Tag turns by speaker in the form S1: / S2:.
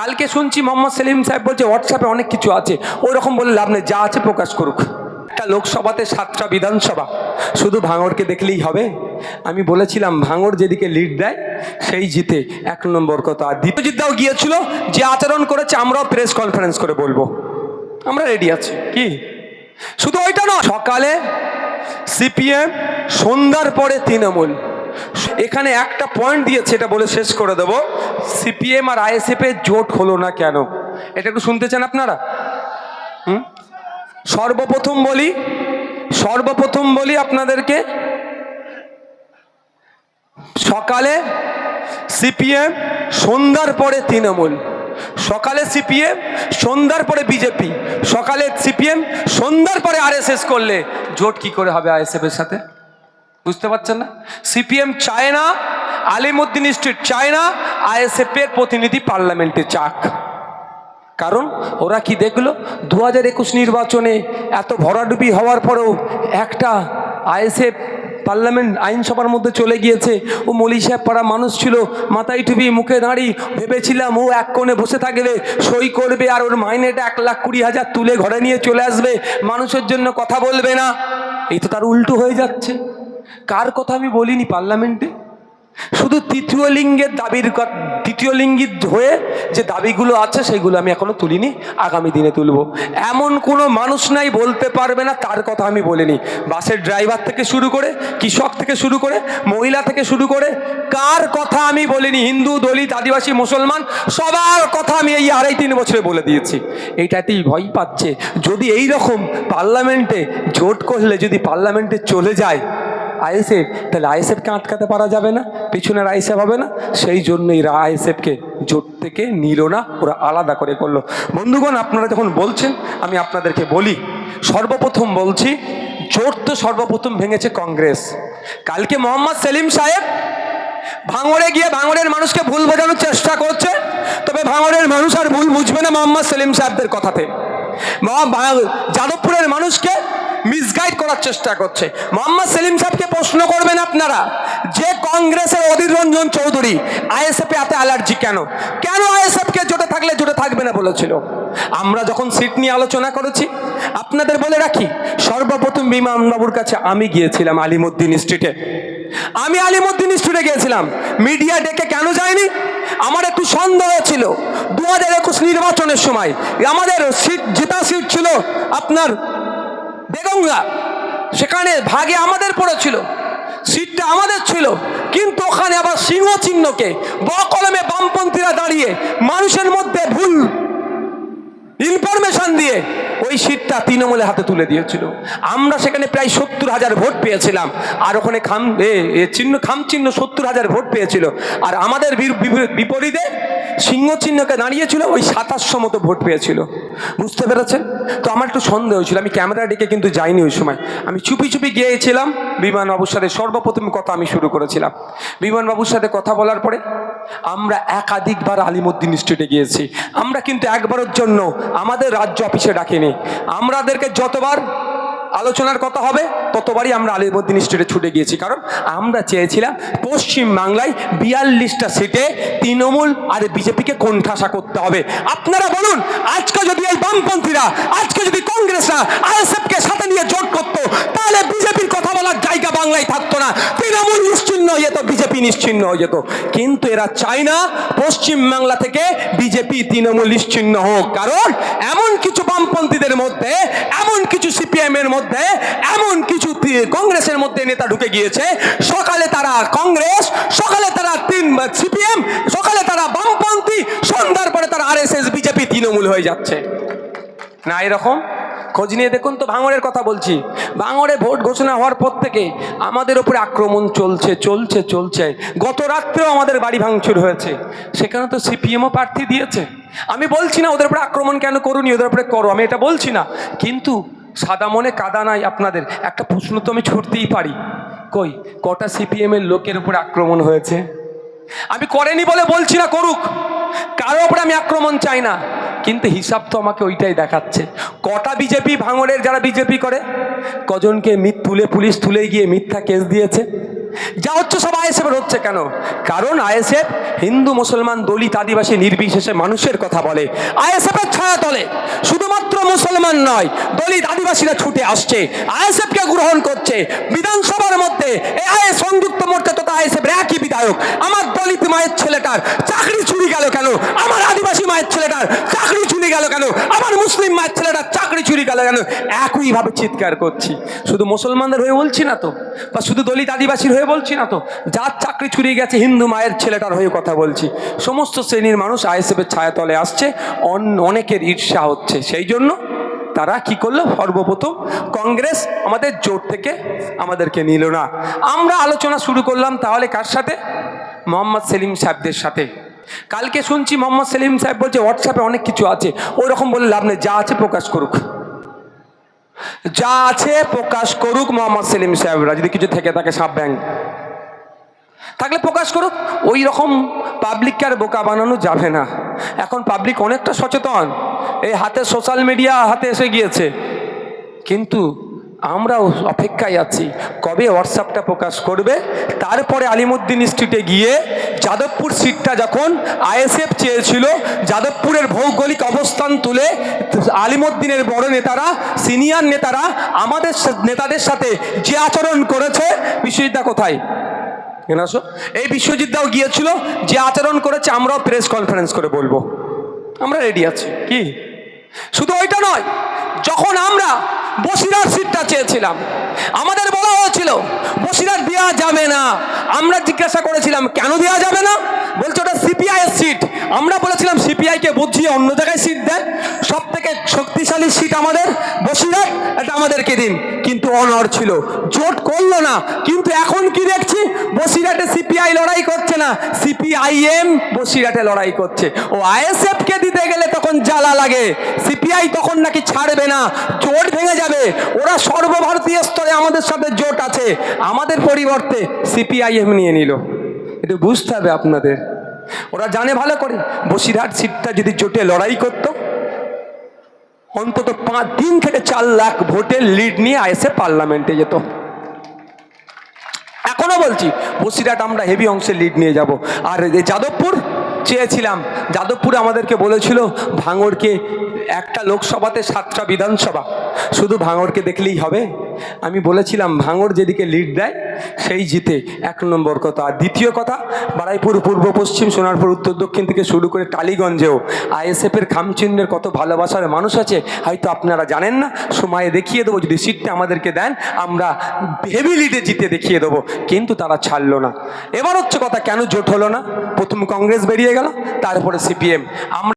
S1: কালকে শুনছি মোহাম্মদ সেলিম সাহেব বলছে হোয়াটসঅ্যাপে অনেক কিছু আছে। ওই রকম বলে লাভ নেই, যা আছে প্রকাশ করুক। একটা লোকসভাতে সাতটা বিধানসভা, শুধু ভাঙড়কে দেখলেই হবে। আমি বলেছিলাম, ভাঙড় যেদিকে লিড দেয়, সেই জিতে। এক নম্বর কথা। আর দ্বিতীয়জিৎদাও গিয়েছিল, যে আচরণ করেছে, আমরাও প্রেস কনফারেন্স করে বলব। আমরা রেডি আছি। কি? শুধু ওইটা না সকালে সিপিএম সন্ধ্যার পরে তৃণমূল। এখানে একটা পয়েন্ট দিয়েছে, এটা বলে শেষ করে দেবো। সিপিএম আর আইএসএফ এর জোট হলো না কেন? এটা একটু শুনতে চান আপনারা? হুম? সর্বপ্রথম বলি সর্বপ্রথম বলি আপনাদেরকে, সকালে সিপিএম সন্ধ্যার পরে তৃণমূল। সকালে সিপিএম সন্ধ্যার পরে বিজেপি সকালে সিপিএম সন্ধ্যার পরে আরএসএস করলে জোট কি করে হবে আইএসএফ এর সাথে? বুঝতে পারছেন না? সিপিএম চায় না, আলিমুদ্দিন স্ট্রিট চায় না, আইএসএফ এর প্রতিনিধি পার্লামেন্টে চাক। কারণ ওরা কি দেখল? দু হাজার একুশ নির্বাচনে এত ভরাডুবি হওয়ার পরেও একটা আইএসএফ পার্লামেন্ট আইনসভার মধ্যে চলে গিয়েছে। ও মলি সাহেব পাড়া মানুষ ছিল, মাথায় টুপি, মুখে দাঁড়ি, ভেবেছিলাম ও এক কোণে বসে থাকবে, সই করবে আর ওর মাইনেটা এক লাখ কুড়ি হাজার তুলে ঘরে নিয়ে চলে আসবে। মানুষের জন্য কথা বলবে না। এই তো তার উল্টো হয়ে যাচ্ছে। কার কথা আমি বলিনি পার্লামেন্টে? শুধু তৃতীয় লিঙ্গের দাবির তৃতীয় লিঙ্গিত হয়ে যে দাবিগুলো আছে সেগুলো আমি এখনও তুলিনি, আগামী দিনে তুলব। এমন কোনো মানুষ নাই বলতে পারবে না তার কথা আমি বলিনি। বাসের ড্রাইভার থেকে শুরু করে, কৃষক থেকে শুরু করে, মহিলা থেকে শুরু করে, কার কথা আমি বলিনি? হিন্দু, দলিত, আদিবাসী, মুসলমান, সবার কথা আমি এই আড়াই তিন বছরে বলে দিয়েছি। এইটাতেই ভয় পাচ্ছে। যদি এই রকম পার্লামেন্টে জোট করলে, যদি পার্লামেন্টে চলে যায় আইএসএফ, তাহলে আইএসএফকে আটকাতে পারা যাবে না, পিছনের আইএসএফ হবে না। সেই জন্যই আইএসএফকে জোট থেকে নিল না, ওরা আলাদা করে করল। বন্ধুগণ, আপনারা যখন বলছেন, আমি আপনাদেরকে বলি, সর্বপ্রথম বলছি, জোট তো সর্বপ্রথম ভেঙেছে কংগ্রেস। কালকে মোহাম্মদ সেলিম সাহেব ভাঙড়ে গিয়ে ভাঙড়ের মানুষকে ভুল বোঝানোর চেষ্টা করছে, তবে ভাঙড়ের মানুষ আর ভুল বুঝবে না মোহাম্মদ সেলিম সাহেবদের কথাতে। যাদবপুরের মানুষকে মিসগাইড করার চেষ্টা করছে। মোহাম্মদ সেলিম সাহেবকে প্রশ্ন করবেন আপনারা, যে কংগ্রেসের অধীর রঞ্জন চৌধুরী আইএসএফে এত অ্যালার্জি কেন? কেন আইএসএফকে জোটে থাকলে জোটে থাকবে না বলেছিল? আমরা যখন সিট নিয়ে আলোচনা করেছি, আপনাদের বলে রাখি, সর্বপ্রথম বিমানবাবুর কাছে আমি গিয়েছিলাম আলিমুদ্দিন স্ট্রিটে আমি আলিমুদ্দিন স্ট্রিটে গিয়েছিলাম। মিডিয়া ডেকে কেন যায়নি? আমার একটু সন্দেহ ছিল। দু হাজার একুশ নির্বাচনের সময় আমাদের সিট, জেতা সিট ছিল আপনার বেগঙ্গা, সেখানে ভাগে আমাদের পড়েছিল, সিটটা আমাদের ছিল, কিন্তু ওখানে আবার সিংহ চিহ্নকে বকলমে বামপন্থীরা দাঁড়িয়ে মানুষের মধ্যে ভুল ইনফরমেশন দিয়ে ওই সিটটা তৃণমূলের হাতে তুলে দিয়েছিল। আমরা সেখানে প্রায় সত্তর হাজার ভোট পেয়েছিলাম, আর ওখানে খাম চিহ্ন খাম চিহ্ন সত্তর হাজার ভোট পেয়েছিল। আর আমাদের বিপরীতে সিংহ চিহ্নকে দাঁড়িয়েছিল ওই সাতাশশো মতো ভোট পেয়েছিল। বুঝতে পেরেছেন? তো আমার একটু সন্দেহ হয়েছিল, আমি ক্যামেরা ডেকে কিন্তু যাইনি ওই সময়। আমি চুপি চুপি গিয়েছিলাম বিমানবাবুর সাথে সর্বপ্রথম কথা আমি শুরু করেছিলাম। বিমানবাবুর সাথে কথা বলার পরে আমরা একাধিকবার আলিমুদ্দিন স্ট্রিটে গিয়েছি। আমরা কিন্তু একবারের জন্য আমাদের রাজ্য অফিসে ডাকিনি। আমাদেরকে যতবার আলোচনার কথা হবে? ততবারই আমরা আলিমুদ্দিন স্টেটে ছুটে গিয়েছি। কারণ আমরা চেয়েছিলাম পশ্চিম বাংলায় বিয়াল্লিশটা সিটে তৃণমূল আর বিজেপিকে কোণঠাসা করতে হবে। আপনারা বলুন, আজকে যদি এই বামপন্থীরা, আজকে যদি কংগ্রেসরা আইএসএফকে সাথে নিয়ে জোট করতো, তাহলে বিজেপির কথা বলার জায়গা বাংলায় থাকতো না। তৃণমূল নিশ্চিন্ন হয়ে যেত, বিজেপি নিশ্চিন্ন হয়ে যেত। কিন্তু এরা চায় না পশ্চিম বাংলা থেকে বিজেপি তৃণমূল নিশ্চিন্ন হোক। কারণ এমন কিছু বামপন্থীদের মধ্যে, এমন কিছু সিপিএম এর মধ্যে এমন কিছু কংগ্রেসের মধ্যে নেতা ঢুকে গিয়েছে। সকালে তারা কংগ্রেস, সকালে তারা তিন সিপিএম, সকালে তারা বামপন্থী, সন্ধ্যার পরে তারা আরএসএস, বিজেপি, তৃণমূল হয়ে যাচ্ছে। না এরকম? খোঁজ নিয়ে দেখুন তো ভাঙড়ের কথা বলছি। ভাঙড়ে ভোট ঘোষণা হওয়ার পর থেকে আমাদের উপরে আক্রমণ চলছে চলছে চলছে। গত রাত্রেও আমাদের বাড়ি ভাঙচুর হয়েছে। সেখানে তো সিপিএমও প্রার্থী দিয়েছে। আমি বলছি না, ওদের উপরে আক্রমণ কেন করুনি, ওদের উপরে করো, আমি এটা বলছি না। কিন্তু সাদা মনে, কাদা নাই আপনাদের। একটা প্রশ্ন তো আমি ছুটতেই পারি। কই, কটা সিপিএম এর লোকের উপরে আক্রমণ হয়েছে? আমি করেনি বলে বলছি না করুক। কারও ওপরে আমি আক্রমণ চাই না। কিন্তু হিসাব তো আমাকে ওইটাই দেখাচ্ছে। কটা বিজেপি ভাঙড়ের যারা বিজেপি করে? কজনকে মিথ তুলে পুলিশ তুলে গিয়ে মিথ্যা কেস দিয়েছে? যা হচ্ছে সব আইএসএফের হচ্ছে কেন? কারণ আইএসএফ হিন্দু, মুসলমান, দলিত, আদিবাসী, নির্বিশেষে মানুষের কথা বলে। আইএসএফের ছায়া তলে। শুধুমাত্র মুসলমান নয়, দলিত, আদিবাসীরা ছুটে আসছে। আইএসএফকে গ্রহণ করছে। বিধানসভার মধ্যে এই আইএস সংযুক্ত মোর্চা তথা আইএসএফের একই বিধায়ক। আমার দলিত মায়ের ছেলেটার চাকরি চুরি গেল কেন? আমার আদিবাসী মায়ের ছেলেটার চাকরি চুরি গেল কেন? আমার মুসলিম মায়ের ছেলেটার চাকরি চুরি গেল কেন? একইভাবে চিৎকার করছি। শুধু মুসলমানদের হয়ে বলছি না তো? বা শুধু দলিত আদিবাসীর হয়ে বলছি না তো? যার চাকরি চুরি গেছে, হিন্দু মায়ের ছেলেটার হয়ে কথা বলছি। সমস্ত শ্রেণির মানুষ আইএসএফের ছায়াতলে আসছে, অন- অনেকের ঈর্ষা হচ্ছে। সেই জন্য তারা কি করল? সর্বপ্রথম কংগ্রেস আমাদের জোট থেকে আমাদেরকে নিল না। আমরা আলোচনা শুরু করলাম তাহলে কার সাথে? মোহাম্মদ সেলিম সাহেবদের সাথে। কালকে শুনছি মোহাম্মদ সেলিম সাহেব বলছে হোয়াটসঅ্যাপে অনেক কিছু আছে। ওই রকম বলে লাভ নেই, যা আছে প্রকাশ করুক। যা আছে প্রকাশ করুক মোহাম্মদ সেলিম সাহেবরা, যদি কিছু থেকে থাকে সাব ব্যাংক থাকলে প্রকাশ করুক ওই রকম পাবলিককে আর বোকা বানানো যাবে না। এখন পাবলিক অনেকটা সচেতন। এই হাতে সোশ্যাল মিডিয়া হাতে এসে গিয়েছে। কিন্তু আমরাও অপেক্ষায় আছি। কবে হোয়াটসঅ্যাপটা প্রকাশ করবে? তারপরে আলিমুদ্দিন স্ট্রিটে গিয়ে যাদবপুর সিটটা যখন আইএসএফ চেয়েছিল, যাদবপুরের ভৌগোলিক অবস্থান তুলে আলিমুদ্দিনের বড় নেতারা সিনিয়র নেতারা আমাদের নেতাদের সাথে যে আচরণ করেছে, বিশ্বজিৎদা কোথায়? আসো। এই বিশ্বজিৎদাও গিয়েছিল, যে আচরণ করেছে, আমরাও প্রেস কনফারেন্স করে বলব। আমরা রেডি আছি। কি? শুধু ওইটা নয়, যখন আমরা বসিরার সিটটা চেয়েছিলাম, আমাদের বলা হয়েছিল, বসিরার দেওয়া যাবে না। আমরা জিজ্ঞাসা করেছিলাম, কেন দেওয়া যাবে না? বলছে, ওটা সিপিআই সিট। আমরা বলেছিলাম সিপিআইকে বুঝিয়ে অন্য জায়গায় সিট দেন। সব থেকে শক্তিশালী সিট আমাদের, বসিরার, এটা আমাদেরকে দিন। কিন্তু অনর ছিল, জোট করল না। কিন্তু এখন কি দেখছি? বসিরহাটে সিপিআই লড়াই করছে না, সিপিআইএম বসিরহাটে লড়াই করছে। ও আইএসএফ কে দিতে গেলে তখন জ্বালা লাগে, সিপিআই তখন নাকি ছাড়বে না জোট ভেঙে যাবে। ওরা সর্বভারতীয় স্তরে আমাদের সাথে জোট আছে। আমাদের পরিবর্তে সিপিআইএম নিয়ে নিল। এটা বুঝতে হবে আপনাদের। ওরা জানে ভালো করে, বসিরহাট সিটটা যদি জোটে লড়াই করতো, অন্তত পাঁচ তিন থেকে চার লাখ ভোটের লিড নিয়ে আইসে পার্লামেন্টে যেত। এখনও বলছি, বসিরহাট আমরা হেভি অংশে লিড নিয়ে যাব। আর যাদবপুর চেয়েছিলাম। যাদবপুরে আমাদেরকে বলেছিল ভাঙড়কে একটা লোকসভাতে সাতটা বিধানসভা। শুধু ভাঙড়কে দেখলেই হবে। আমি বলেছিলাম, ভাঙড় যেদিকে লিড দেয়, সেই জিতে। এক নম্বর কথা। আর দ্বিতীয় কথা, বারাইপুর পূর্ব, পশ্চিম, সোনারপুর, উত্তর, দক্ষিণ থেকে শুরু করে টালিগঞ্জেও আইএসএফের খামচিহ্নের কত ভালোবাসার মানুষ আছে, হয়তো আপনারা জানেন না। সময়ে দেখিয়ে দেবো, যদি সিটটা আমাদেরকে দেন, আমরা হেভি লিডে জিতে দেখিয়ে দেবো। কিন্তু তারা ছাড়লো না। এবার হচ্ছে কথা, কেন জোট হলো না? প্রথম কংগ্রেস বেরিয়ে গেল, তারপরে সিপিএম। আমরা